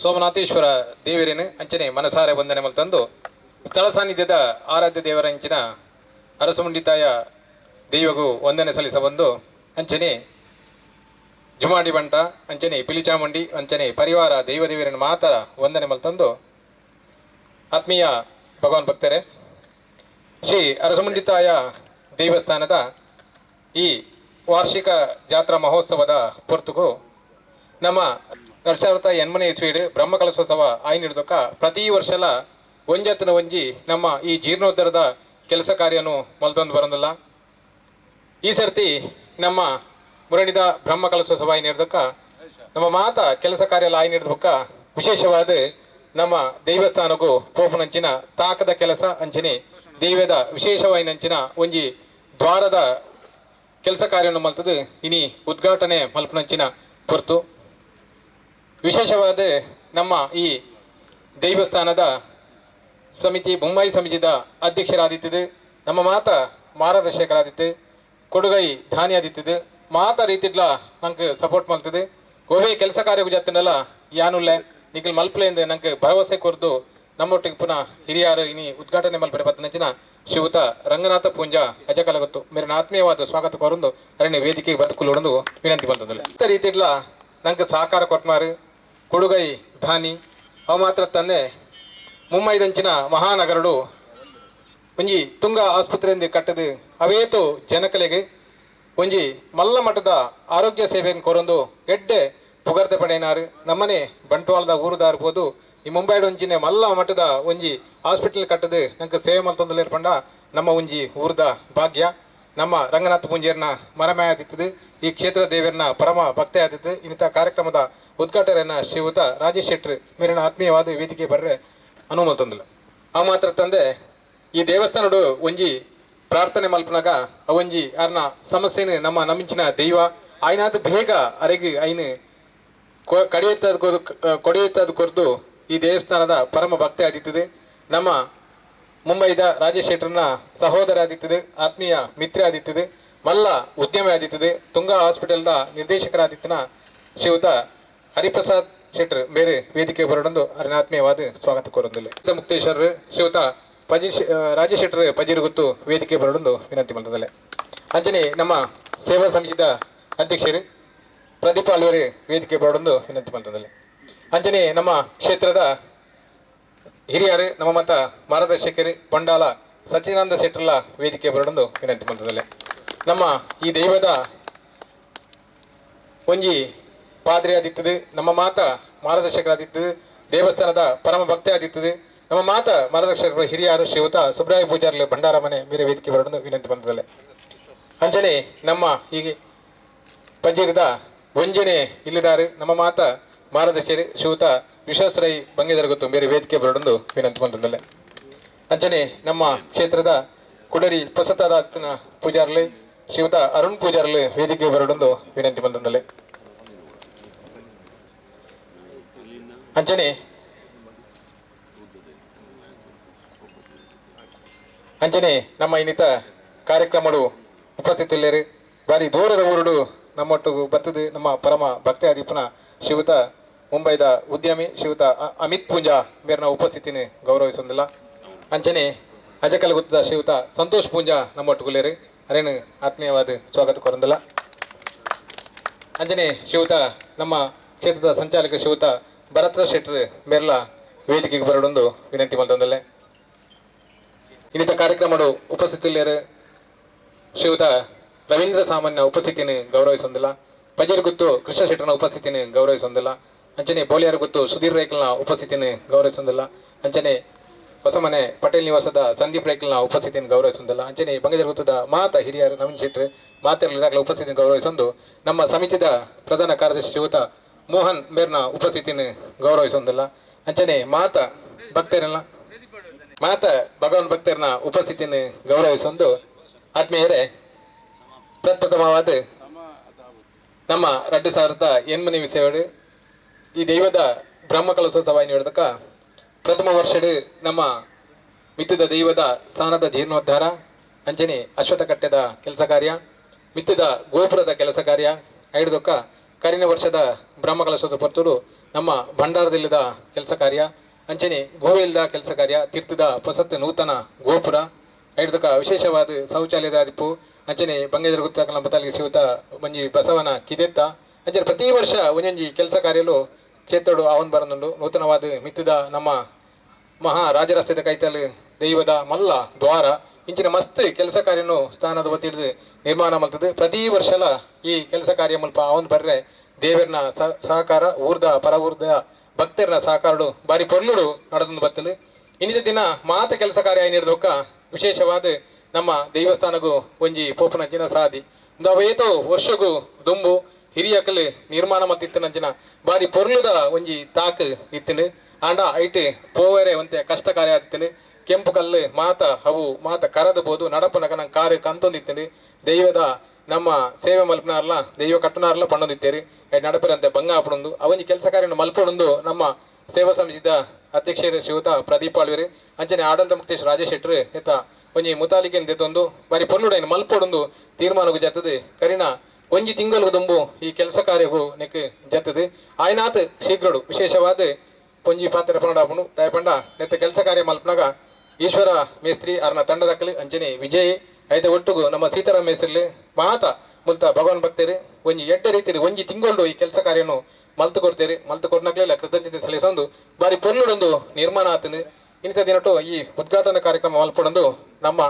ಸೋಮನಾಥೇಶ್ವರ ದೇವರೇನು ಅಂಚನೆ ಮನಸಾರೆ ವಂದನೆ ಮಲ್ತಂದು ಸ್ಥಳ ಸಾನ್ನಿಧ್ಯದ ಆರಾಧ್ಯ ದೇವರಂಚಿನ ಅರಸುಮುಂಡಿತಾಯ ದೇವಗೂ ವಂದನೆ ಸಲ್ಲಿಸಬಂದು ಅಂಚನೆ ಜುಮಾಡಿ ಬಂಟ, ಅಂಚನೆ ಪಿಲಿಚಾಮುಂಡಿ, ಅಂಚನೆ ಪರಿವಾರ ದೈವ ದೇವರನ್ನು ಮಾತರ ವಂದನೆ ಮಲ್ತಂದು ಆತ್ಮೀಯ ಭಗವಾನ್ ಭಕ್ತರೇ, ಶ್ರೀ ಅರಸಮುಂಡಿತಾಯ ದೇವಸ್ಥಾನದ ಈ ವಾರ್ಷಿಕ ಜಾತ್ರಾ ಮಹೋತ್ಸವದ ಪೊರ್ತುಗೂ ನಮ್ಮ ಸಾವಿರದ ಎನ್ಮನೆ ಇಸ್ವೀಡು ಬ್ರಹ್ಮಕಲಶೋತ್ಸವ ಆಯ್ನ ಹಿಡಿದಕ್ಕ ಪ್ರತಿ ವರ್ಷಲ ಒಂಜತ್ತಿನ ಒಂಜಿ ನಮ್ಮ ಈ ಜೀರ್ಣೋದ್ಧಾರದ ಕೆಲಸ ಕಾರ್ಯನು ಮಲ್ತೊಂದು ಬರೋದಿಲ್ಲ. ಈ ಸರ್ತಿ ನಮ್ಮ ಮುರಣಿದ ಬ್ರಹ್ಮಕಲಶೋತ್ಸವ ಆಯ್ನ ಹಿಡ್ದಕ್ಕ ನಮ್ಮ ಮಾತ ಕೆಲಸ ಕಾರ್ಯ ಆಯ್ನ ಹಿಡ್ದಕ್ಕ ವಿಶೇಷವಾದ ನಮ್ಮ ದೇವಸ್ಥಾನಕ್ಕೂ ಪೋಪನಂಚಿನ ತಾಕದ ಕೆಲಸ ಅಂಚನೆ ದೈವದ ವಿಶೇಷವಾಯಿನಂಚಿನ ಒಂಜಿ ದ್ವಾರದ ಕೆಲಸ ಕಾರ್ಯವನ್ನು ಮಲ್ತದು. ಇನಿ ಉದ್ಘಾಟನೆ ಮಲ್ಪನಂಚಿನ ಹೊರತು ವಿಶೇಷವಾದ ನಮ್ಮ ಈ ದೇವಸ್ಥಾನದ ಸಮಿತಿ ಬೊಂಬಾಯಿ ಸಮಿತಿದ ಅಧ್ಯಕ್ಷರಾದಿತ್ತಿದೆ. ನಮ್ಮ ಮಾತ ಮಾರ್ಗದರ್ಶಕರಾದಿತ್ತು, ಕೊಡುಗೈ ಧಾನ್ಯಾದಿತ್ತದು. ಮಾತ ರೀತಿಡ್ಲ ನಂಗೆ ಸಪೋರ್ಟ್ ಮಾಡ್ತಿದೆ. ಗೋವೆ ಕೆಲಸ ಕಾರ್ಯ ಜತ್ತನಲ್ಲ ಯಾನುಲ್ಲೆ, ನಿಖಿಲ್ ಮಲ್ಪಲೆಯಿಂದ ನಂಗೆ ಭರವಸೆ ಕೊರ್ದು ನಮ್ಮೊಟ್ಟಿಗೆ ಪುನಃ ಹಿರಿಯರು ಇನಿ ಉದ್ಘಾಟನೆ ಮಲ್ಪರೆ ಬತ್ತನಂಚಿನ ಶಿವತ ರಂಗನಾಥ ಪೂಂಜಾ ಅಜಕಲಗತ್ತು. ಮೇರಿನ ಆತ್ಮೀಯವಾದ ಸ್ವಾಗತ ಕೋರೊಂದು ಅರಣ್ಯ ವೇದಿಕೆಗೆ ಬದುಕುಲೊಂದು ವಿನಂತಿ ಬಂದದಲ್ಲ. ಇಂಥ ರೀತಿಡ್ಲ ನಂಗೆ ಸಹಕಾರ ಕೊಟ್ಮಾರು. ಕೊಡುಗೈ ಧಾನಿ ಅವ ಮಾತ್ರ ತಂದೆ ಮುಂಬೈದಂಚಿನ ಮಹಾನಗರಡು ಒಂಜಿ ತುಂಗ ಆಸ್ಪತ್ರೆಯಿಂದ ಕಟ್ಟದು ಅವೇತು ಜನಕಲೆಗೆ ಒಂಜಿ ಮಲ್ಲ ಮಠದ ಆರೋಗ್ಯ ಸೇವೆಯನ್ನು ಕೊರೊಂದು ಎಡ್ಡೆ ಪುಗರ್ತೆ ಪಡೆಯನಾರು. ನಮ್ಮನೆ ಬಂಟ್ವಾಳದ ಊರುದಾರ್ಬೋದು ಈ ಮುಂಬೈಡ್ ಒಂಜಿನ ಮಲ್ಲ ಮಠದ ಒಂಜಿ ಹಾಸ್ಪಿಟಲ್ ಕಟ್ಟದು ನಂಗೆ ಸೇವೆ ಮಲ್ತೊಂದಲ್ಲಿ ಇರ್ಪಂಡ ನಮ್ಮ ಒಂಜಿ ಊರದ ಭಾಗ್ಯ. ನಮ್ಮ ರಂಗನಾಥ ಪೂಂಜೇರ್ನ ಆದಿತ್ತದು ಈ ಕ್ಷೇತ್ರ ದೇವರನ್ನ ಪರಮ ಭಕ್ತೆ ಆದಿತ್ತು. ಇಂಥ ಕಾರ್ಯಕ್ರಮದ ಉದ್ಘಾಟನೆಯನ್ನ ಶ್ರೀಯುತ ರಾಜೇಶ್ ಶೆಟ್ರಿ ಮೇಲಿನ ಆತ್ಮೀಯವಾದ ವೇದಿಕೆ ಬರ್ರೆ ಅನುಮಲ್ ತಂದಿಲ್ಲ. ಆ ಮಾತ್ರ ತಂದೆ ಈ ದೇವಸ್ಥಾನಡು ಒಂಜಿ ಪ್ರಾರ್ಥನೆ ಮಲ್ಪನಾಗ ಅವಂಜಿ ಯಾರನ್ನ ಸಮಸ್ಯೆನ ನಮ್ಮ ನಮಿಂಚಿನ ದೈವ, ಆಯ್ನಾದ ಬೇಗ ಅರೆಗಿ ಐನು ಕಡಿಯತ್ತದ ಕೊಡೆಯುತ್ತದ ಕೊರ್ದು ಈ ದೇವಸ್ಥಾನದ ಪರಮ ಭಕ್ತಿ ಆದಿತ್ತದೆ. ನಮ್ಮ ಮುಂಬೈದ ರಾಜೇಶ್ ಶೆಟ್ರನ್ನ ಸಹೋದರ ಆದಿತ್ತದೆ, ಆತ್ಮೀಯ ಮಿತ್ರ ಆದಿತ್ತದೆ, ಮಲ್ಲ ಉದ್ಯಮಿ ಆದಿತ್ತದೆ. ತುಂಗಾ ಹಾಸ್ಪಿಟಲ್ದ ನಿರ್ದೇಶಕರಾದಿತ್ತನ ಶ್ರೀಯುತ ಹರಿಪ್ರಸಾದ್ ಶೆಟ್ರ್ ಬೇರೆ ವೇದಿಕೆ ಬರೋಡೊಂದು ಅರನ ಆತ್ಮೀಯವಾದ ಸ್ವಾಗತ ಕೋರೊಂದಿಲ್ಲ ಮುಕ್ತೇಶ್ವರ್ ಶಿವತ, ಪಜಿ ರಾಜ ಶೆಟ್ರ್ ಪಜಿರ್ ಗೊತ್ತು ವೇದಿಕೆ ಬರೋಡೊಂದು ವಿನಂತಿ ಮಾಡ್ತದಲ್ಲ ಅಂಜನೆ ನಮ್ಮ ಸೇವಾ ಸಮಿತಿದ ಅಧ್ಯಕ್ಷರು, ಪ್ರದೀಪ ಅಲ್ವರೇ ವೇದಿಕೆ ಬರೋಡೊಂದು ವಿನಂತಿ ಮಾಡ್ತದಲ್ಲ ಅಂಜನೆ ನಮ್ಮ ಕ್ಷೇತ್ರದ ಹಿರಿಯರು, ನಮ್ಮ ಮತ ಮಾರ್ಗದರ್ಶಕರು, ಪಂಡಾಲ ಸಚ್ಚಿದಾನಂದ ಶೆಟ್ರಲ್ಲ ವೇದಿಕೆ ಬರೋಡೊಂದು ವಿನಂತಿ ಮಾಡ್ತದಲ್ಲ ನಮ್ಮ ಈ ದೈವದ ಒಂಜಿ ಪಾದ್ರಿ ಆದಿತ್ತದೆ, ನಮ್ಮ ಮಾತ ಮಾರ್ಗದರ್ಶಕರಾದಿತ್ತದು ದೇವಸ್ಥಾನದ ಪರಮ ಭಕ್ತಿ ಆದಿತ್ತದೆ. ನಮ್ಮ ಮಾತ ಮಾರ್ಗದರ್ಶಕರು ಹಿರಿಯರು ಶ್ರೀಯುತ ಸುಬ್ರಾಯ ಪೂಜಾರ್ಲಿ ಭಂಡಾರ ಮನೆ ಮೇರೆ ವೇದಿಕೆ ಬರೋದು ವಿನಂತಿ ಬಂದದಲ್ಲ. ಅಂಜನೆ ನಮ್ಮ ಹೀಗೆ ಪಂಜೀರದ ಒಂಜನೆ ಇಲ್ಲಿದ್ದಾರೆ. ನಮ್ಮ ಮಾತ ಮಾರ್ಗದರ್ಶಕರು ಶ್ರೀಯುತ ವಿಶ್ವಾಸರೈ ಬಂಗೇದರ್ ಗೊತ್ತು ಬೇರೆ ವೇದಿಕೆ ಬರಡೊಂದು ವಿನಂತಿ ಬಂದದಲ್ಲ. ಅಂಜನೆ ನಮ್ಮ ಕ್ಷೇತ್ರದ ಕುಡರಿ ಪ್ರಸತ್ತಾದ ಪೂಜಾರ್ಲಿ ಶ್ರೀಯುತ ಅರುಣ್ ಪೂಜಾರ್ಲಿ ವೇದಿಕೆ ಬರಡೊಂದು ವಿನಂತಿ ಬಂದಂದಲೆ ಅಂಚನೆ ಅಂಚನೆ ನಮ್ಮ ಇನ್ನಿತ ಕಾರ್ಯಕ್ರಮಗಳು ಉಪಸ್ಥಿತಿಯಲ್ಲಿರು. ಬಾರಿ ದೂರದ ಊರುಡು ನಮ್ಮೊಟ್ಟಿಗೆ ಬರ್ತದೆ ನಮ್ಮ ಪರಮ ಭಕ್ತಿ ಅಧಿಪನ ಶಿವತ ಮುಂಬೈದ ಉದ್ಯಮಿ ಶಿವತ ಅಮಿತ್ ಪೂಂಜಾ. ಮೇರಿನ ಉಪಸ್ಥಿತಿನ ಗೌರವಿಸೊಂದಿಲ್ಲ ಅಂಚನೆ ಅಜಕಲ್ ಗುತ್ತದ ಶಿವತ ಸಂತೋಷ್ ಪೂಂಜಾ ನಮ್ಮೊಟ್ಟಿಗುಲೇರು. ಅರೇನು ಆತ್ಮೀಯವಾದ ಸ್ವಾಗತ ಕೊರಂದಿಲ್ಲ ಅಂಜನೆ, ಶಿವತ, ನಮ್ಮ ಕ್ಷೇತ್ರದ ಸಂಚಾಲಕ ಶ್ರೀಯುತ ಭರತ್ ಶೆಟ್ಟರ್ ಮೇರ್ಲ ವೇದಿಕೆಗೆ ಬರಡೊಂದು ವಿನಂತಿ ಮಾಡ್ತಂದಲ್ಲೇ ಇನ್ನಿತ ಕಾರ್ಯಕ್ರಮಡು ಉಪಸ್ಥಿತಿಯರು ಶ್ರೀಯುತ ರವೀಂದ್ರ ಸಾಮಾನ್ಯ ಉಪಸ್ಥಿತಿನ ಗೌರವಿಸೊಂದಿಲ್ಲ ಪಜೇರ್ ಗುತ್ತು ಕೃಷ್ಣ ಶೆಟ್ಟರ್ನ ಉಪಸ್ಥಿತಿನ ಗೌರವಿಸೊಂದಿಲ್ಲ ಅಂಚನೆ ಬೋಲಿಯಾರ ಗುತ್ತು ಸುಧೀರ್ ರೈಕಲ್ನ ಉಪಸ್ಥಿತಿನ ಗೌರವಿಸೊಂದಿಲ್ಲ ಅಂಚನೆ ಹೊಸಮನೆ ಪಟೇಲ್ ನಿವಾಸದ ಸಂದೀಪ್ ರೈಕಲ್ನ ಉಪಸ್ಥಿತಿನ ಗೌರವಿಸೊಂದಿಲ್ಲ ಅಂಚನೆ ಬಂಗಜರ್ ಗುತ್ತದ ಮಾತ ಹಿರಿಯರು ನವೀನ್ ಶೆಟ್ಟರ್ ಮಾತೆರಲಿರಾಗಲ ಉಪಸ್ಥಿತಿಯನ್ನು ಗೌರವಿಸೊಂದು ನಮ್ಮ ಸಮಿತಿದ ಪ್ರಧಾನ ಕಾರ್ಯದರ್ಶಿ ಶ್ರೀಯುತ ಮೋಹನ್ ಬೇರ್ನ ಉಪಸ್ಥಿತಿನ ಗೌರವಿಸೊಂದಿಲ್ಲ ಅಂಚನೆ ಮಾತ ಭಕ್ತರಲ್ಲ ಮಾತ ಭಗವಾನ್ ಭಕ್ತರನ್ನ ಉಪಸ್ಥಿತಿನ ಗೌರವಿಸೊಂದು ಆತ್ಮೀಯರೇ, ಪ್ರಪ್ರಥಮವಾದ ನಮ್ಮ ಎರಡು ಸಾವಿರದ ಎನ್ಮನಿ ವಿಷಯಗಳು ಈ ದೈವದ ಬ್ರಹ್ಮ ಕಲಶೋತ್ಸವ ನೀಡದಕ್ಕ ಪ್ರಥಮ ವರ್ಷಡು ನಮ್ಮ ಮಿತ್ತದ ದೈವದ ಸ್ಥಾನದ ಜೀರ್ಣೋದ್ಧಾರ ಅಂಚನೆ ಅಶ್ವಥ ಕಟ್ಟೆದ ಕೆಲಸ ಕಾರ್ಯ, ಮಿತ್ತದ ಗೋಪುರದ ಕೆಲಸ ಕಾರ್ಯ ಐಡದೊಕ್ಕ ಕರಿನ ವರ್ಷದ ಬ್ರಹ್ಮಕಲಶದ ಪರ್ತುಡು ನಮ್ಮ ಭಂಡಾರದಲ್ಲಿದ ಕೆಲಸ ಕಾರ್ಯ. ಅಂಚನೆ ಗೋವಿಲ್ದ ಕೆಲಸ ಕಾರ್ಯ, ತೀರ್ಥದ ಪ್ರಸತ್ತ ನೂತನ ಗೋಪುರ ಐಡ್ದಕ ವಿಶೇಷವಾದ ಶೌಚಾಲಯದ ದಿಪ್ಪು ಅಂಚನೆ ಬಂಗೇದ್ರ ಗುತ್ತಕಲ ಬತ್ತಲಿಗೆ ಶಿವತ ಒಂಜಿ ಬಸವನ ಕಿದೆತ್ತ. ಅಂಚನೆ ಪ್ರತಿ ವರ್ಷ ಒಂಜೊಂಜಿ ಕೆಲಸ ಕಾರ್ಯಲು ಚೇತೋಡು ಅವನ್ ಬರನುಂಡು ನೂತನವಾದ ಮಿತ್ತದ ನಮ್ಮ ಮಹಾ ರಾಜರಸ್ತೆದ ಕೈತಲ್ ದೈವದ ಮಲ್ಲ ದ್ವಾರ. ಇಂಚಿನ ಮಸ್ತ್ ಕೆಲಸ ಕಾರ್ಯನು ಸ್ಥಾನದ ಒತ್ತಿಡಿದು ನಿರ್ಮಾಣ ಮಾಡ್ತದೆ. ಪ್ರತಿ ವರ್ಷಲ ಈ ಕೆಲಸ ಕಾರ್ಯ ಮುಲ್ಪ ಅವನ್ ಬರ್ರೆ ದೇವರನ ಸಹಕಾರ, ಊರ್ದ ಪರ ಊರ್ದ ಭಕ್ತರನ ಸಹಕಾರಡು ಬಾರಿ ಪೊರ್ಲುಡು ನಡೆದು ಬರ್ತದೆ. ಇನ್ನಿದ ದಿನ ಮಾತ ಕೆಲಸ ಕಾರ್ಯ ನೀಡಿದೊಕ್ಕ ವಿಶೇಷವಾದ ನಮ್ಮ ದೇವಸ್ಥಾನಗೂ ಒಂಜಿ ಪೋಪನ ಜಿನ ಸಾಧಿ ಅವೇತೋ ವರ್ಷಗೂ ದುಂಬು ಹಿರಿಯಕಲ್ ನಿರ್ಮಾಣ ಮತ್ತಿತ್ತನಂಚಿನ ಬಾರಿ ಪೊರ್ಲುದ ಒಂಜಿ ತಾಕ್ ಇತ್ತಿನ. ಆಂಡ ಐಟ್ ಪೋವರೆ ಒಂತೆ ಕಷ್ಟ ಕಾರ್ಯ ಆದಿತ್ತಿನ. ಕೆಂಪು ಕಲ್ಲು, ಮಾತ ಅವು, ಮಾತ ಕರದು ಬೋದು ನಡಪು ನಗನ ಕಾರು ಕಂತೊಂದಿತ್ತಿನ ದೈವದ ನಮ್ಮ ಸೇವೆ ಮಲ್ಪನಾರ್ಲ, ದೈವ ಕಟ್ಟನಾರ್ಲ ಪಣ್ಣೊಂದಿತ್ತೀರಿ. ಐಟ್ ನಡಪಿರಂತೆ ಬಂಗ ಅವನಿ ಅವೊಂಜಿ ಕೆಲಸ ಕಾರ್ಯನ ಮಲ್ಪೊಡೊಂದು ನಮ್ಮ ಸೇವಾ ಸಮಿತಿದ ಅಧ್ಯಕ್ಷರು ಶಿವತ ಪ್ರದೀಪ್ ಆಳ್ವಿರಿ ಅಂಚನೆ ಆಡಳಿತ ಮುಕ್ತೇಶ್ ರಾಜೇಶ್ ಶೆಟ್ರು, ಎತ್ತ ಒಂಜಿ ಮುತಾಲಿಕೆನ್ ದೆತ್ತೊಂದು, ಬಾರಿ ಪೊಲ್ಲುಡೈನ್ ಮಲ್ಪೊಡೊಂದು ತೀರ್ಮಾನಗು ಜತ್ತದೆ ಕರಿನ ಒಂಜಿ ತಿಂಗಳು ದುಂಬು ಈ ಕೆಲಸ ಕಾರ್ಯವು ನೆಕ್ ಜತ್ತದೆ ಆಯ್ನಾತ್ ಶೀಘ್ರಡು, ವಿಶೇಷವಾದ ಪೊಂಜಿ ಪಾತ್ರ ಪನಡಾಪುನು ದಯಪಂಡ ನೆತ್ತ ಕೆಲಸ ಕಾರ್ಯ ಮಲ್ಪನಾಗ ಈಶ್ವರ ಮೇಸ್ತ್ರಿ ಅರ್ನ ಕಲಿ ಅಂಜನಿ ವಿಜಯ್ ಐತೆ ಒಟ್ಟುಗು ನಮ್ಮ ಸೀತಾರಾಮ ಮೇಸ್ತ್ರಿ ಮಾತ ಮುಲ್ತ ಭಗವಾನ್ ಭಕ್ತೇರಿ, ಒಂಜಿ ಎಡ್ಡ ರೀತಿಯಲ್ಲಿ ಒಂಜಿ ತಿಂಗಳು ಈ ಕೆಲಸ ಕಾರ್ಯನು ಮಲ್ತು ಕೊಡ್ತೇರಿ, ಮಲ್ತು ಕೊಡ್ನಾಗ್ಲಿಲ್ಲ ಕೃತಜ್ಞತೆ ಸಲ್ಲಿಸೊಂದು ಬಾರಿ ಪೊರ್ಲುಡೊಂದು ನಿರ್ಮಾಣ ಆತನು ಇಂಥ ದಿನಟು ಈ ಉದ್ಘಾಟನಾ ಕಾರ್ಯಕ್ರಮ ಮಲ್ಪಡೊಂದು ನಮ್ಮ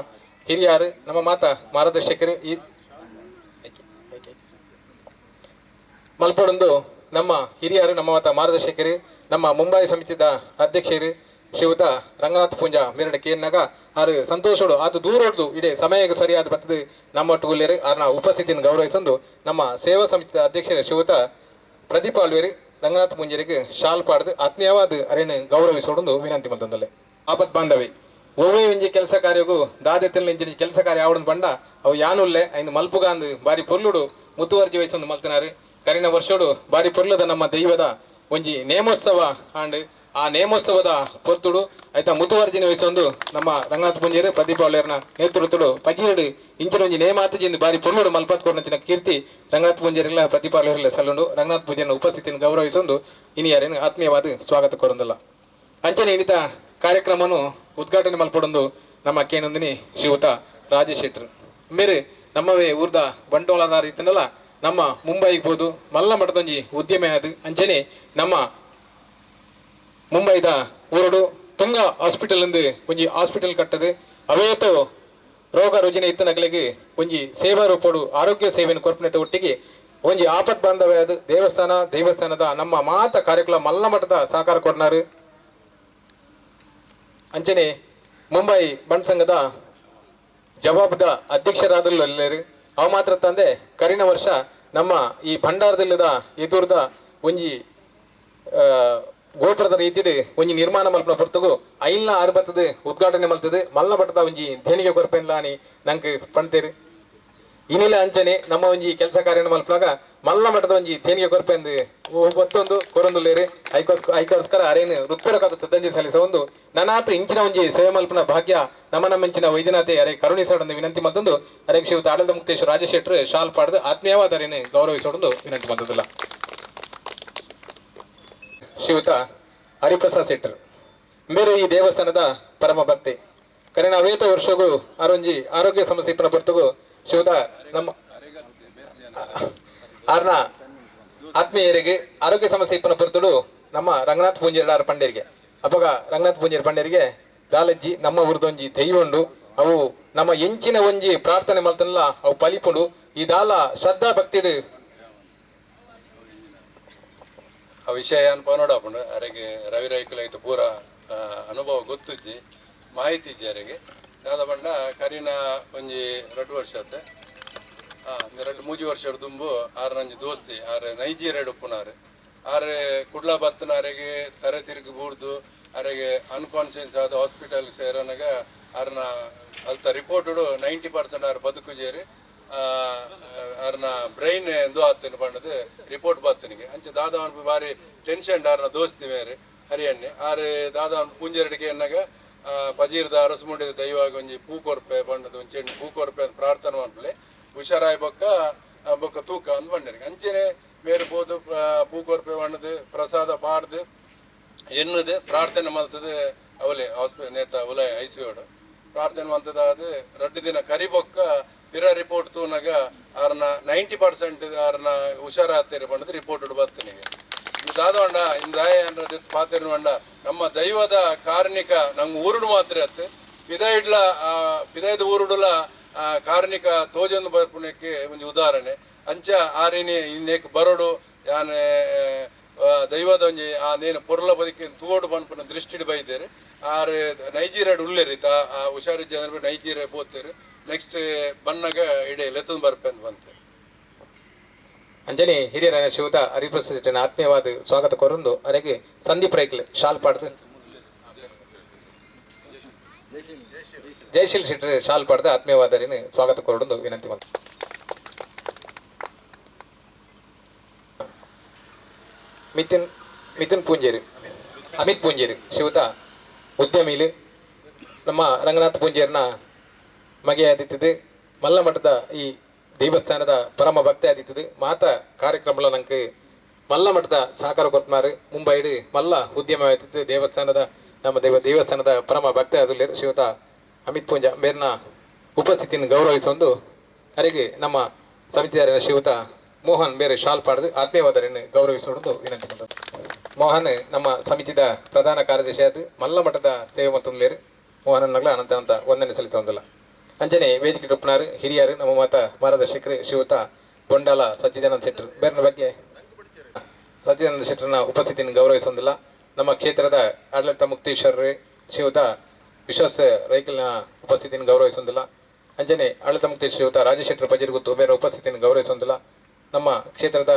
ಹಿರಿಯರು, ನಮ್ಮ ಮಾತ ಮಾರ್ಗದರ್ಶಕರು ಈ ಮಲ್ಪಡೊಂದು ನಮ್ಮ ಹಿರಿಯರು, ನಮ್ಮ ಮಾತ ಮಾರ್ಗದರ್ಶಕರು, ನಮ್ಮ ಮುಂಬೈ ಸಮಿತಿದ ಅಧ್ಯಕ್ಷರು ಶ್ರೀಯುತ ರಂಗನಾಥ್ ಪುಂಜ ಮೇರಡ ಕೇನ್ನಾಗ ಆರು ಸಂತೋಷಡು ಅದು ದೂರೊಡ್ದು ಇಡೀ ಸಮಯಕ್ಕೆ ಸರಿಯಾದ ಬರ್ತದೆ. ನಮ್ಮ ಒಟ್ಟುಗುಲ್ಯರು ಅದನ್ನ ಉಪಸ್ಥಿತಿಯನ್ನು ಗೌರವಿಸೊಂದು ನಮ್ಮ ಸೇವಾ ಸಮಿತಿ ಅಧ್ಯಕ್ಷರ ಶಿವತ ಪ್ರದೀಪ್ ರಂಗನಾಥ ಪುಂಜರಿಗೆ ಶಾಲ್ ಪಾಡ್ದು ಆತ್ಮೀಯವಾದ ಅರಣ್ಯ ಗೌರವಿಸೋಡೊಂದು ವಿನಂತಿ ಮತ್ತೊಂದಲ್ಲೇ. ಆಪತ್ ಬಾಂಧವಿ, ಒವ್ವೇ ಇಂಜಿ ಕೆಲಸ ಕಾರ್ಯಗೂ ದಾದೆತ್ತಲ್ ಇಂಜಿನ ಕೆಲಸ ಕಾರ್ಯ ಆವಡನ್ ಬಂಡ, ಅವು ಯಾನುಲ್ಲೆ ಐನು ಮಲ್ಪುಗಾಂದ್ ಬಾರಿ ಪೊರ್ಲುಡು ಮುತುವರ್ಜಿ ವಹಿಸೊಂದು ಮಲ್ತನಾರು. ಕರಿನ ವರ್ಷೋಡು ಬಾರಿ ಪೊರ್ಲದ ನಮ್ಮ ದೈವದ ಒಂಜಿ ನೇಮೋತ್ಸವ ಆಂಡ್ ಆ ನೇಮೋತ್ಸವದ ಪೊರ್ತುಡು ಐತ ಮುತುವರ್ಜಿನ ವಹಿಸೊಂದು ನಮ್ಮ ರಂಗನಾಥ ಪುಂಜೇರು ಪ್ರದೀಪ ಒಳ್ಳೆಯರ್ನ ನೇತೃತ್ವಡು ಪಜಿರಡು ಇಂಚಿನ ಒಂಜಿ ನೇಮಾತಜಿಂದು ಬಾರಿ ಪೊರ್ಲುಡು ಮಲ್ಪತ್ ಕೊಡ್ನಂಚಿನ ಕೀರ್ತಿ ರಂಗನಾಥ ಪುಂಜೇರಿಲ್ಲ ಪ್ರದೀಪ ಅವಳರ್ಲ ಸಲ್ಲುಂಡು. ರಂಗನಾಥ ಪೂಜೆಯನ್ನು ಉಪಸ್ಥಿತಿಯನ್ನು ಗೌರವಿಸೊಂದು ಇನಿಯಾರೇನು ಆತ್ಮೀಯವಾದ ಸ್ವಾಗತ ಕೋರೊಂದಲ್ಲ ಅಂಚನೆ ಇನ್ನಿತ ಕಾರ್ಯಕ್ರಮವನ್ನು ಉದ್ಘಾಟನೆ ಮಲ್ಪಡೊಂದು ನಮ್ಮ ಕೇನೊಂದಿನಿ ಶ್ರೀಯುತ ರಾಜೇಶ್ ಶೆಟ್ಟರ್ ಮೇರೆ ನಮ್ಮವೇ ಊರ್ದ ಬಂಡವಾಳದಾರ ಇತ್ತನಲ್ಲ, ನಮ್ಮ ಮುಂಬೈಗೆ ಬೋದು ಮಲ್ಲ ಮಠದೊಂಜಿ ಉದ್ಯಮ ಅದು. ಅಂಚನೆ ನಮ್ಮ ಮುಂಬೈದ ಊರಡು ತುಂಗ ಹಾಸ್ಪಿಟಲ್ ಎಂದು ಒಂಜಿ ಹಾಸ್ಪಿಟಲ್ ಕಟ್ಟದೆ. ಅವೇತು ರೋಗ ರುಜಿನ ಇತ್ತನಗಳಿಗೆ ಒಂಜಿ ಸೇವಾ ರೂಪಡು ಆರೋಗ್ಯ ಸೇವೆಯನ್ನು ಕೊರ್ಪನೆತ ಒಟ್ಟಿಗೆ ಒಂಜಿ ಆಪತ್ ಬಾಂಧವ್ಯದ ದೇವಸ್ಥಾನ, ದೇವಸ್ಥಾನದ ನಮ್ಮ ಮಾತ ಕಾರ್ಯಕ್ರಮ ಮಲ್ಲ ಮಠದ ಸಹಕಾರ ಕೊಡ್ನಾರು. ಅಂಚನೆ ಮುಂಬೈ ಬಣ್ ಸಂಘದ ಜವಾಬ್ದ ಅಧ್ಯಕ್ಷರಾದಲ್ಲೂ ಅವ ಮಾತ್ರ ತಂದೆ ಕರಿನ ವರ್ಷ ನಮ್ಮ ಈ ಭಂಡಾರದಲ್ಲಿದ ಎದುರ್ದ ಒಂಜಿ ಗೋಪುರದ ರೀತಿಡ್ ಒಂಜಿ ನಿರ್ಮಾಣ ಮಲ್ಪನ ಹೊರತುಗು ಐಲ್ನ ಆರು ಬರ್ತದೆ ಉದ್ಘಾಟನೆ ಮಲ್ತದೆ ಮಲ್ಲ ಬಟ್ಟದ ಒಂಜಿ ದೇಣಿಗೆ ಕೊರಪೆನ್ಲಾನಿ ನಂಗೆ ಪಣ್ತೇರಿ. ಇನ್ನಿಲ್ಲ ಅಂಚನೆ ನಮ್ಮ ಒಂಜಿ ಕೆಲಸ ಕಾರ್ಯ ಮಲ್ಪನಾಗ ಮಲ್ಲ ಮಠದ ಒಂಜಿ ದೇಣಿಗೆ ಕೊರಪೆಂದು ಕೊರೊಂದು ಲೇರಿ ಐಕೋಸ್ಕರ ಅರೇನು ವೃತ್ಪರಕಾದ ತದ್ದಂಜಿ ಸಲ್ಲಿಸ ಒಂದು ನನಾತ ಇಂಚಿನ ಒಂಜಿ ಸೇವೆ ಮಲ್ಪನ ಭಾಗ್ಯ ನಮ್ಮ ನಮ್ಮಂಚಿನ ವೈದ್ಯನಾಥೆ ಅರೆ ಕರುಣಿಸೋಡೊಂದು ವಿನಂತಿ ಮತ್ತೊಂದು ಅರೆ ಶ್ರೀಯುತ ಆಡಳಿತ ಮುಕ್ತೇಶ್ವರ ರಾಜೇಶ್ ಶೆಟ್ರು ಶಾಲ್ ಪಾಡ್ದು ಆತ್ಮೀಯವಾದ ಅರೇನು ಗೌರವಿಸೋಡೊಂದು ವಿನಂತಿ ಮತ್ತೊಂದಿಲ್ಲ ಶ್ರೀಯುತ ಹರಿಪ್ರಸಾದ್ ಸೆಟ್ಟರ್ ಮೇರೆ ಈ ದೇವಸ್ಥಾನದ ಪರಮ ಭಕ್ತಿ. ಕರೆನ ಅವೇತ ವರ್ಷಗೂ ಆರೊಂಜಿ ಆರೋಗ್ಯ ಸಮಸ್ಯೆ ಇಪ್ಪನ ಬರ್ತಗೂ ಶ್ರೀಯುತ ನಮ್ಮ ಆರ್ನ ಆತ್ಮೀಯರಿಗೆ ಆರೋಗ್ಯ ಸಮಸ್ಯೆ ಇಪ್ಪನ ಬರ್ತಡು ನಮ್ಮ ರಂಗನಾಥ್ ಪೂಂಜಿರಡಾರ ಪಂಡೇರಿಗೆ. ಅಪಗ ರಂಗನಾಥ್ ಪೂಂಜಿರ ಪಂಡೇರಿಗೆ ದಾಲಜ್ಜಿ, ನಮ್ಮ ಊರ್ದೊಂಜಿ ದೈವಂಡು, ಅವು ನಮ್ಮ ಎಂಚಿನ ಒಂಜಿ ಪ್ರಾರ್ಥನೆ ಮಲ್ತನಲ್ಲ ಅವು ಪಲಿಪುಂಡು, ಈ ದಾಲ ಶ್ರದ್ಧಾ ಭಕ್ತಿಡು ಆ ವಿಷಯ ಏನಪ್ಪ ಅರೆಗೆ ರವಿ ರೈಕುಲ ಐತು ಪೂರ ಅನುಭವ ಗೊತ್ತಿಜ್ಜಿ ಮಾಹಿತಿ ಇಜ್ಜಿ ಅರೆಗೆ. ದಾದ ಪಂಡ ಕರಿನ ಒಂಜಿ ಎರಡು ವರ್ಷ ಆ ಎರಡು ಮೂಜಿ ವರ್ಷ ತುಂಬು ಆರು ನಂಜಿ ದೋಸ್ತಿ ಆರೆ ನೈಜೀರಿಯಡ್ ಉಪ್ಪುನಾರು ಆರೆ ಕುಡ್ಲ ಬತ್ತನಾರೆಗೆ ತರೆ ತಿರುಗಿ ಬೂಡ್ದು ಅರೆಗೆ ಅನ್ಕಾನ್ಶಿಯಸ್ ಆದ ಹಾಸ್ಪಿಟಲ್ ಸೇರನಾಗ ಆರನ ಅಲ್ತ ರಿಪೋರ್ಟ್ ನೈಂಟಿ ಪರ್ಸೆಂಟ್ ಆರು ಬದುಕು ಜೇರಿ. ಅರ್ನ ಬ್ರೈನ್ ಎಂದು ಆತನ ಪಂಡದು ರಿಪೋರ್ಟ್ ಬತ್ತನಿಗೆ ಅಂಚೆ ದಾದ ಬಾರಿ ಟೆನ್ಷನ್ ಆರ್ನ ದೋಸ್ತಿ ಮೇರೆ ಹರಿಯಣ್ಣೆ. ಆರೆ ದಾದಾವನ್ ಪುಂಜೆರಡಿಗೆ ಎನ್ನಾಗ ಪಜೀರ್ದ ಪಜೀರ್ದ ಅರಸುಮುಂಡಿದ ದೈವಾಗ ಒಂಜಿ ಪೂ ಕೊರ್ಪೆ ಪಂಡದ ಒಂಚೆ ಪೂ ಕೊರ್ಪೆ ಅಂತ ಪ್ರಾರ್ಥನೆ ಮಾಡ್ಲೆ ಹುಷಾರಾಯ್ ಬೊಕ್ಕ ಬೊಕ್ಕ ತೂಕ ಅಂದ್ ಬಂಡರಿಗೆ ಅಂಚೆನೆ ಮೇರೆ ಬೋದು ಪೂಕೋರ್ಪೆ ವಣ್ಣದು ಪ್ರಸಾದ ಪಾಡ್ದು, ಎನ್ನುದು, ಪ್ರಾರ್ಥನೆ ಮಾಡ್ತದೆ ಅವಲೆ ಹಾಸ್ಪಿಟಲ್ ನೇತ ಉಲೆ ಐಸಿಯೋಡು ಪ್ರಾರ್ಥನೆ ಮಾಡ್ತದಾದ ರಡ್ಡು ದಿನ ಕರಿಬೊಕ್ಕ ಪಿರ ರಿಪೋರ್ಟ್ ತೂನಾಗ ಅವ್ರನ್ನ ನೈಂಟಿ ಪರ್ಸೆಂಟ್ ಅವ್ರನ್ನ ಹುಷಾರಾಗ್ತೀರಿ ಬಂದ್ರೆ ರಿಪೋರ್ಟ್ ಬರ್ತನಿಗೆ ದಾದವಂಡ ಇಂದಾಯ ಅನ್ನೋದು ಅಂಡ ನಮ್ಮ ದೈವದ ಕಾರ್ಣಿಕ ನಮ್ಮ ಊರುಡು ಮಾತ್ರ ಅತ್ತೆ. ಪಿದೈಡ್ಲ ಪಿದೈದ ಊರುಡುಲ ಕಾರ್ಣಿಕ ತೋಜೊಂದು ಬರ್ಪುಣಕ್ಕೆ ಒಂದು ಉದಾಹರಣೆ. ಅಂಚ ಆರಿನಿ, ಇನ್ನೇಕ್ ಬರೋಡು, ಯಾನೆ ದೈವದ ಒಂಜಿ, ಆ, ನೇನು ಪೊರ್ಲ ಬದುಕಿ ತೂವೋಡು ಬನ್ಪುನ ದೃಷ್ಟಿಡ್ ಬೈದೇರಿ. ಆರ್, ನೈಜೀರಿಯಾಡ್ ಉಳ್ಳೇರಿ ಆ ಹುಷಾರಿ ಜನರು ನೈಜೀರಿಯಾ ಪೋತೇರು. ನೆಕ್ಸ್ಟ್ ಬಣ್ಣಗ ಇಡೇ ಲೆತ್ತದ ಅಂತ ಬಂತೆ. ಅಂಜನಿ ಹಿರಿಯರ ಶಿವದ ಹರಿಪ್ರಸಿದ್ಧನ ಆತ್ಮೀಯವಾದ ಸ್ವಾಗತ ಕೊರಂದು ಅರೆಗೆ ಸಂದೀಪ್ ರೈಕ್ಲೆ, ಶಾಲ್ ಪಾಡ್ದು. ಜಯಶೀಲ್ ಶೆಟ್ಟಿ, ಶಾಲ್ ಪಾಡ್ದು ಆತ್ಮೀಯವಾದರಿನ ಸ್ವಾಗತ ಕೊರಡು ವಿನಂತಿ ಮಾಡ್ತೀನಿ. ಮಿಥುನ್ ಮಿಥುನ್ ಪೂಂಜೇರಿ, ಅಮಿತ್ ಪೂಂಜೇರಿ ಶಿವತ ಉದ್ಯಮಿಲಿ, ನಮ್ಮ ರಂಗನಾಥ್ ಪೂಂಜೇರ್ನ ಮಗೆ ಆದಿತ್ತದು ಮಲ್ಲ ಮಠದ ಈ ದೇವಸ್ಥಾನದ ಪರಮ ಭಕ್ತಿ ಆದಿತ್ತದು. ಮಾತ ಕಾರ್ಯಕ್ರಮಲ ನಂಗೆ ಮಲ್ಲ ಮಠದ ಸಹಕಾರ ಕೊಟ್ಮಾರು ಮುಂಬೈಡ್ ಮಲ್ಲ ಉದ್ಯಮ ಆಯ್ತದೆ ದೇವಸ್ಥಾನದ ನಮ್ಮ ದೇವ ದೇವಸ್ಥಾನದ ಪರಮ ಭಕ್ತ ಆದುಲ್ಲೆ ಶಿವತ ಅಮಿತ್ ಪೂಂಜ ಮೇರ್ನ ಉಪಸ್ಥಿತಿಯನ್ನು ಗೌರವಿಸೊಂದು ಅವರಿಗೆ ನಮ್ಮ ಸಮಿತಿಯಾರಿನ ಶಿವತ ಮೋಹನ್ ಬೇರೆ ಶಾಲ್ ಪಾಡ್ದು ಆತ್ಮೀಯವಾದರನ್ನು ಗೌರವಿಸೋದು ವಿನಂತಿ ಮೋಹನ್ ನಮ್ಮ ಸಮಿತಿದ ಪ್ರಧಾನ ಕಾರ್ಯದರ್ಶಿ ಆದ ಮಲ್ಲ ಮಠದ ಸೇವೆ ಮತ್ತೊಂದು ಮೋಹನ್ ನಗಲ ಅನಂತ ಅನಂತ ವಂದನೆ ಸಲ್ಲಿಸೋಂದಲ್ಲ ಅಂಜನೆ ವೇದಿಕೆ ಟೊಪ್ಪನಾರು ಹಿರಿಯರು ನಮ್ಮ ಮಾತ ಮಾರ್ಗದರ್ಶಕರು ಶಿವತ ಬೊಂಡಾಲ ಸಚ್ಚಿದಾನಂದ ಶೆಟ್ಟರು. ಬೇರೆ ಬಗ್ಗೆ ಸಚ್ಚಿದಾನಂದ ಶೆಟ್ಟರನ್ನ ಉಪಸ್ಥಿತಿಯನ್ನು ಗೌರವಿಸೊಂದಿಲ್ಲ ನಮ್ಮ ಕ್ಷೇತ್ರದ ಆಡಳಿತ ಮುಕ್ತೇಶ್ವರರು ಶಿವತ ವಿಶ್ವಾಸ ರೈಕಲ್ನ ಉಪಸ್ಥಿತಿಯನ್ನು ಗೌರವಿಸೋದಿಲ್ಲ ಅಂಜನೆ ಆಡಳಿತ ಮುಕ್ತೇಶ್ವರ ಶಿವತ ರಾಜೇಶ್ ಶೆಟ್ಟರ್ ಪಜರ್ಗುತ್ತು ಬೇರೆ ಉಪಸ್ಥಿತಿಯನ್ನು ಗೌರವಿಸೋದಿಲ್ಲ ನಮ್ಮ ಕ್ಷೇತ್ರದ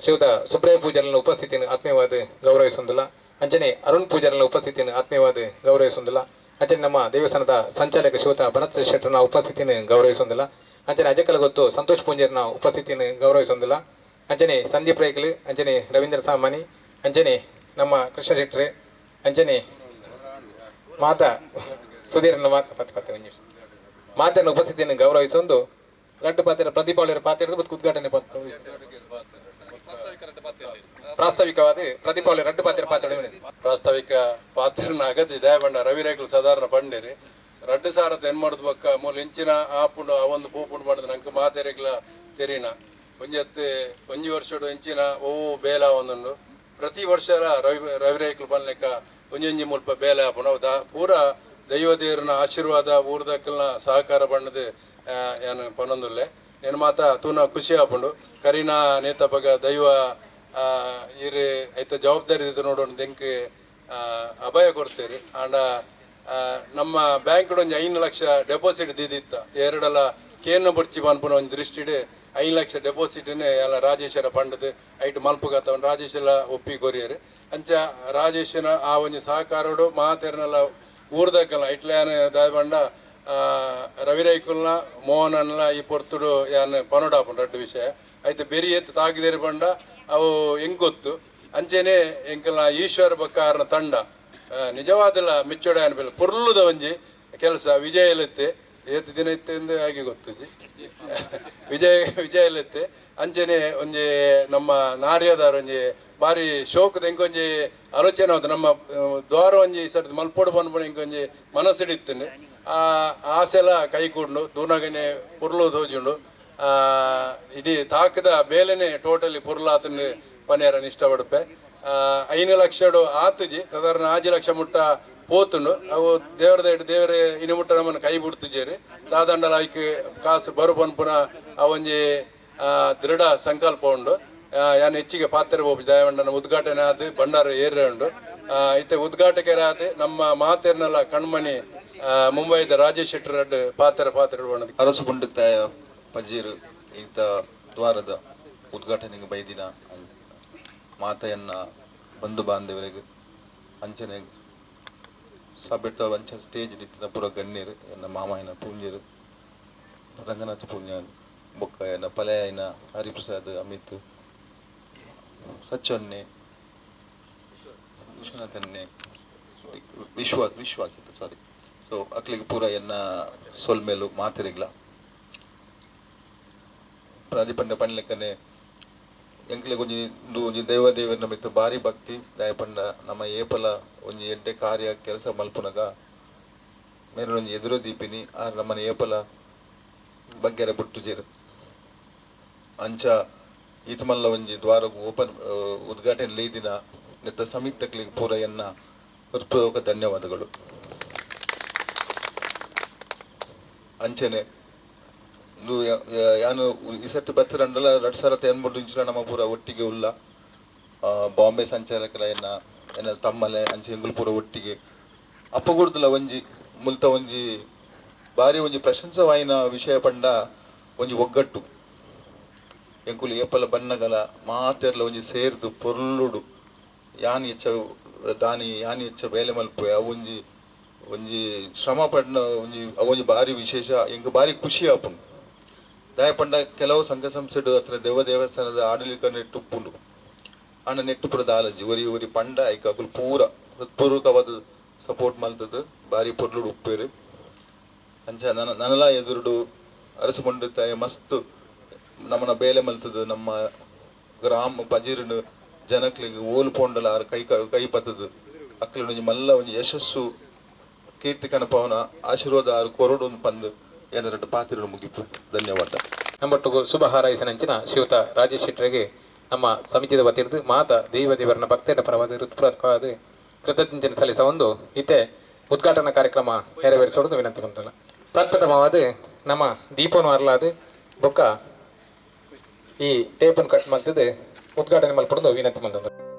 ಶಿವದ ಸುಬ್ರಹ್ಮ ಪೂಜಾರನ ಉಪಸ್ಥಿತಿಯನ್ನು ಆತ್ಮೀಯವಾದ ಗೌರವಿಸೋದಿಲ್ಲ ಅಂಜನೆ ಅರುಣ್ ಪೂಜಾರನ ಉಪಸ್ಥಿತಿಯನ್ನು ಆತ್ಮೀಯವಾದ ಗೌರವಿಸೋದಿಲ್ಲ ಅಂಜನೆ ನಮ್ಮ ದೇವಸ್ಥಾನದ ಸಂಚಾಲಕ ಶಿವತ ಭರತ್ ಶೆಟ್ಟರ್ನ ಉಪಸ್ಥಿತಿಯನ್ನು ಗೌರವಿಸೋದಿಲ್ಲ ಅಂಜನೆ ಅಜಕಲ್ ಗೊತ್ತು ಸಂತೋಷ್ ಪೂಂಜರ್ನ ಉಪಸ್ಥಿತಿಯನ್ನು ಗೌರವಿಸೋದಿಲ್ಲ ಅಂಜನೆ ಸಂದೀಪ್ ರೈಕಲಿ ಅಂಜನೆ ರವೀಂದ್ರ ಸಾಮಾನಿ ಅಂಜನೆ ನಮ್ಮ ಕೃಷ್ಣ ಶೆಟ್ಟರೆ ಅಂಜನೆ ಮಾತಾ ಸುಧೀರನ ಮಾತ ಪತ್ತೆ ಪತ್ತೆ ಒಂದು ನಿಮಿಷ. ಉಪಸ್ಥಿತಿಯನ್ನು ಗೌರವಿಸೊಂದು ಲಡ್ಡು ಪಾತ್ರ ಪ್ರದೀಪಾವಳಿಯರ ಪಾತ್ರ ಉದ್ಘಾಟನೆ ಪಾತ್ರ. ಪ್ರಾಸ್ತಾವಿಕವಾದ ಪ್ರದೀಪಾವಳಿ ರಡ್ಡು ಪಾತ್ರ ಪಾತ್ರ ಪ್ರಾಸ್ತಾವಿಕ ಪಾತ್ರನ ಅಗತ್ಯ ಇದೆ. ರವಿ ರೇಖಲು ಸಾಧಾರಣ ಬಂಡೇರಿ ರಡ್ಡು ಸಾರತ್ ಏನ್ ಮಾಡುದು ಬಕ್ಕ? ಮೂಲ ಇಂಚಿನ ಆಪುಂಡು ಆ ಒಂದು ಪೂಪುಂಡು ಮಾಡಿದ. ನಂಗೆ ಮಾತೆರೆಗ್ಲ ತೆರಿನ. ಒಂಜತ್ತು ಒಂಜಿ ವರ್ಷಡು ಇಂಚಿನ ಓ ಬೇಲ ಒಂದುಂಡು ಪ್ರತಿ ವರ್ಷ ರವಿ ರವಿರೇಖಲು ಬಂದ್ಲೆಕ್ಕ ಒಂಜಿ ಮುಲ್ಪ ಬೇಲ ಹೌದಾ? ಪೂರ ದೈವ ದೇವರನ ಆಶೀರ್ವಾದ ಊರ್ದಕ್ಕಲ್ನ ಸಹಕಾರ ಬಣ್ಣದ ಏನು ಪನ್ನೊಂದುಲ್ಲೆ నేను ಮಾತ ತೂನ ಖುಷಿ ಆಗ್ಬಂಡು ಕರೀನಾ ನೇತ ಬಗ ದೈವ ಇರಿ ಐತ ಜವಾಬ್ದಾರಿ ಇದು ನೋಡೋಣ ದೆಂಕ್ ಅಭಯ ಕೊಡ್ತೇರಿ ಆಂಡ ನಮ್ಮ ಬ್ಯಾಂಕ್ ಒಂದು ಐದು ಲಕ್ಷ ಡೆಪಾಸಿಟ್ ದಿದಿತ್ತ ಎರಡಲ್ಲ ಕೇನ ಬುಡ್ಚಿ ಮನ್ಪುನ ಒಂದು ದೃಷ್ಟಿಡ್ ಐದು ಲಕ್ಷ ಡೆಪಾಸಿಟ್ನೇ ಎಲ್ಲ ರಾಜೇಶರ ಪಂಡದು ಐಟ್ ಮಲ್ಪಗತ್ತ ಒಂದು ರಾಜೇಶ್ ಎಲ್ಲ ಒಪ್ಪಿ ಕೊರಿಯರು ಅಂಚ ರಾಜೇಶನ ಆ ಒಂದು ಸಹಕಾರೋಡು ಮಾತೇರ್ನೆಲ್ಲ ಊರ್ದಕ್ಕಲ್ಲ ಇಟ್ಲಾನ ದಾಯ್ಬಂಡ ರವಿರೈಕುಲ್ನ ಅನ್ನ ಈ ಪೊರ್ತುಡು ಯಾನ್ ಪನೋಡಾಪುಂಡು ರಡ್ಡು ವಿಷಯ. ಐತೆ ಬೆರಿ ಎತ್ತು ತಾಗಿದೇರಿ ಬಂಡ, ಅವು ಹೆಂಗ್ ಗೊತ್ತು? ಅಂಚೆನೆ ಎಂಕಲ್ನ ಈಶ್ವರ ಬಕ್ಕಾರನ ತಂಡ ನಿಜವಾದಲ ನಿಜವಾದಲ್ಲ ಮೆಚ್ಚೋಡ ಅನ್ಬೇಲ ಪೊರ್ಲುದ ಒಂಜಿ ಕೆಲಸ ವಿಜಯ ಇಲ್ಲತ್ತೆ ಏತ್ ದಿನ ಇತ್ತೆ ಆಗಿ ಗೊತ್ತುಜಿ ವಿಜಯ ವಿಜಯ ಇಲ್ಲತ್ತೆ ಅಂಚೆನೆ ಒಂಜಿ ನಮ್ಮ ನಾರ್ಯದಾರ ಒಂಜಿ ಬಾರಿ ಶೋಕದ ಇಂಕೊಂಜಿ ಆಲೋಚನೆ ಆಯ್ತು ನಮ್ಮ ದ್ವಾರ ಒಂಜಿ ಸರ್ದು ಮಲ್ಪೋಡು ಬಂದ್ಬಿಡು ಇಂಕೊಂಜಿ ಮನಸ್ಸಿಡಿತ್ತಂಡು. ಆ ಆಸೆಲ ಕೈಕೂಂಡು ದೂನಗನೆ ಪುರ್ಲು ತೋಜುಂಡು ಇಡೀ ತಾಕದ ಬೇಲೆನೆ ಟೋಟಲಿ ಪುರ್ಲಾತನ ಪನೇರನ್ನು ಇಷ್ಟಪಡುತ್ತೆ. ಐನು ಲಕ್ಷಡು ಆತುಜಿ ತದರ್ನ ಆಜಿ ಲಕ್ಷ ಮುಟ್ಟ ಪೋತುಂಡು ಅವು ದೇವರದ ದೇವರ ಇನ್ನು ಮುಟ್ಟ ನಮ್ಮನ್ನು ಕೈ ಬಿಡ್ತಿದ್ದೀರಿ ತಾದಂಡಲಾಯ್ಕೆ ಕಾಸು ಬರು ಪನ್ಪುನ ಅವಂಜಿ ದೃಢ ಸಂಕಲ್ಪ ಉಂಡು. ಯಾನು ಹೆಚ್ಚಿಗೆ ಪಾತ್ರ ಹೋಗಿ ದಯಾವಂಡನ ಉದ್ಘಾಟನೆ ಆದ ಭಂಡಾರ ಏರ್ರೆ ಉಂಡು. ಇತ್ತೆ ಉದ್ಘಾಟಕರಾದ ನಮ್ಮ ಮಾತೇರ್ನೆಲ್ಲ ಕಣ್ಮಣಿ ಮುಂಬೈದ ರಾಜೇಶ್ ಶೆಟ್ಟರ್ ಪಾತ್ರ ಪಾತ್ರ ಉಂಡು ಅರಸು ಪುಂಡಿತಾಯ ಪಜೀರ್ ಇಂಥ ದ್ವಾರದ ಉದ್ಘಾಟನೆಗೆ ಬೈದಿನ ಮಾತೆಯನ್ನ ಬಂಧು ಬಾಂಧವರಿಗೆ ಅಂಚನೆ ಸಭೆತ ಅಂಚ ಸ್ಟೇಜ್ ನಿಂತಿನ ಪುರ ಗಣ್ಯರ್ ಎನ್ನ ಮಾಮಾಯನ ಪೂಜ್ಯರು, ರಂಗನಾಥ ಪೂಜ್ಯ ಬೊಕ್ಕ ಎನ್ನ ಪಲಯನ ಹರಿಪ್ರಸಾದ್, ಅಮಿತ್, ಸಚ್ಚೊನ್ನೆ, ವಿಶ್ವನಾಥನ್ನೆ ವಿಶ್ವಾಸ ವಿಶ್ವಾಸ ಸಾರಿ ಸೊ ಅಕ್ಲಿಗೆ ಪೂರ ಎನ್ನ ಸೊಲ್ಮೇಲು ಮಾತಿರಿಗ್ಲ ಪ್ರಾದಿಪಂಡ ಪಣ್ಲಿಕ್ಕನೆ ಎಂಕ್ಲೆ ಒಂಜಿ ಇಂದು ಒಂಜಿ ದೈವ ದೇವರ ನಮಿತ್ತು ಭಾರಿ ಭಕ್ತಿ. ದಯಪಂಡ ನಮ್ಮ ಏಪಲ ಒಂಜಿ ಎಡ್ಡೆ ಕಾರ್ಯ ಕೆಲಸ ಮಲ್ಪುನಗ ಒಂಜಿ ಎದುರು ದೀಪಿನಿ, ಆ ನಮ್ಮನ ಏಪಲ ಬಗ್ಗೆರೆ ಬುಟ್ಟುಜೆರ್ ಅಂಚ ಈತ ಮಲ್ಲ ಒಂಜಿ ದ್ವಾರ ಓಪನ್ ಉದ್ಘಾಟನೆ ಲೀದಿನ ನೆತ್ತ ಸಮಿತಕ್ಲಿಗೆ ಪೂರ ಎನ್ನ ಹೃತ್ಪೂರ್ವಕ ಧನ್ಯವಾದಗಳು. ಅಂಚನೆ. ಯಾನು ಈ ಸರ್ತಿ ಬತ್ತಿರಂಡಲ ಎರಡ್ ಸಾವಿರದ ಎನ್ಮೂರು ಇಂಚಿನ ನಮ್ಮ ಪೂರ ಒಟ್ಟಿಗೆ ಉಲ್ಲ ಬಾಂಬೆ ಸಂಚಾಲಕರ ಎನ್ನ ತಮ್ಮಲೆ ಅಂಚೆ ಎಂಗುಲು ಪೂರ ಒಟ್ಟಿಗೆ. ಅಪ್ಪಗುಡ್ದಲ ಒಂಜಿ, ಮುಲ್ತ ಒಂಜಿ ಬಾರಿ ಒಂಜಿ ಪ್ರಶಂಸವಾಯಿನ ವಿಷಯ ಪಂಡ ಒಂಜಿ ಒಗ್ಗಟ್ಟು. ಎಂಕುಲು ಏಪಲ ಬಣ್ಣಗಲ, ಮಾತೆರ್ಲ ಒಂಜಿ ಸೇರ್ದು ಪೊರ್ಲುಡು. ಯಾನ್ ಹೆಚ್ಚ ದಾನಿ, ಯಾನ್ ಹೆಚ್ಚ ಬೇಲೆ ಮಲ್ಪೆ ಅವು ಒಂಜಿ ಒಂಜಿ ಶ್ರಮ ಪಡ್ನ ಒಂಜಿ, ಅವೊಂಜಿ ಬಾರಿ ವಿಶೇಷ ಎಂಕ್ ಬಾರಿ ಖುಷಿ ಆಪುಂಡು. ದಾಯಪಂಡ ಕೆಲವು ಸಂಘ ಸಂಸ್ಥೆಡು ಹತ್ರ ದೇವ ದೇವಸ್ಥಾನದ ಆಡಳಿತ ನೆಟ್ಟು ಉಪ್ಪುಂಡು. ಆಂಡ ನೆಟ್ಟು ಪುರದ ದಾಲಜಿ ಒರಿ ಒರಿ ಪಂಡ ಐಕ ಅಕುಲು ಪೂರ, ಹೃತ್ಪೂರ್ವಕವಾದ ಸಪೋರ್ಟ್ ಮಲ್ತದು ಬಾರಿ ಪೊರ್ಲುಡು ಉಪ್ಪೇರು. ಅಂಚ ನನ, ನನಲ ಎದುರುಡು ಅರಸುಕೊಂಡು ತಾಯಿ ಮಸ್ತ್ ನಮ್ಮನ ಬೇಲೆ ಮಲ್ತದು, ನಮ್ಮ ಗ್ರಾಮ ಪಜಿರುನು ಜನಕ್ಲಿಗೆ ಓಲು ಪೋಂಡಲ ಕೈ ಕೈ ಪತ್ತದು. ಅಕ್ಕಲ ಮಲ್ಲ ಒಂಜಿ ಯಶಸ್ಸು ಕೀರ್ತಿ ಕಣಪವನ ಆಶೀರ್ವಾದ ಆರು ಕೊರಡು ಪಂದು ಏನಾರ ಪಾತಿರು ಮುಗಿತು. ಧನ್ಯವಾದ. ನಮ್ಮೊಟ್ಟಿಗೂ ಶುಭ ಹಾರೈಸನಂಚಿನ ಶಿವತ ರಾಜೇಶ್ ಶೆಟ್ಟರಿಗೆ ನಮ್ಮ ಸಮಿತಿಯ ವತಿರ್ದು ಮಾತ ದೈವ ದೇವರನ್ನ ಭಕ್ತರ ಪರವಾದ ಹೃತ್ಪೂರ್ವಕವಾದ ಕೃತಜ್ಞತೆ ಸಲ್ಲಿಸ ಒಂದು ಇತ್ತೆ ಉದ್ಘಾಟನಾ ಕಾರ್ಯಕ್ರಮ ನೆರವೇರಿಸೋದು ವಿನಂತಿ ಬಂತಲ್ಲ ಪ್ರಪ್ರಥಮವಾದ ನಮ್ಮ ದೀಪವನ್ನು ಅರ್ಲಾದ ಬೊಕ್ಕ ಈ ಟೇಪನ್ನು ಕಟ್ ಮಾಡ್ತದೆ ಉದ್ಘಾಟನೆ ಮಲ್ಪಡೋದು ವಿನಂತಿ ಬಂದದ್ದು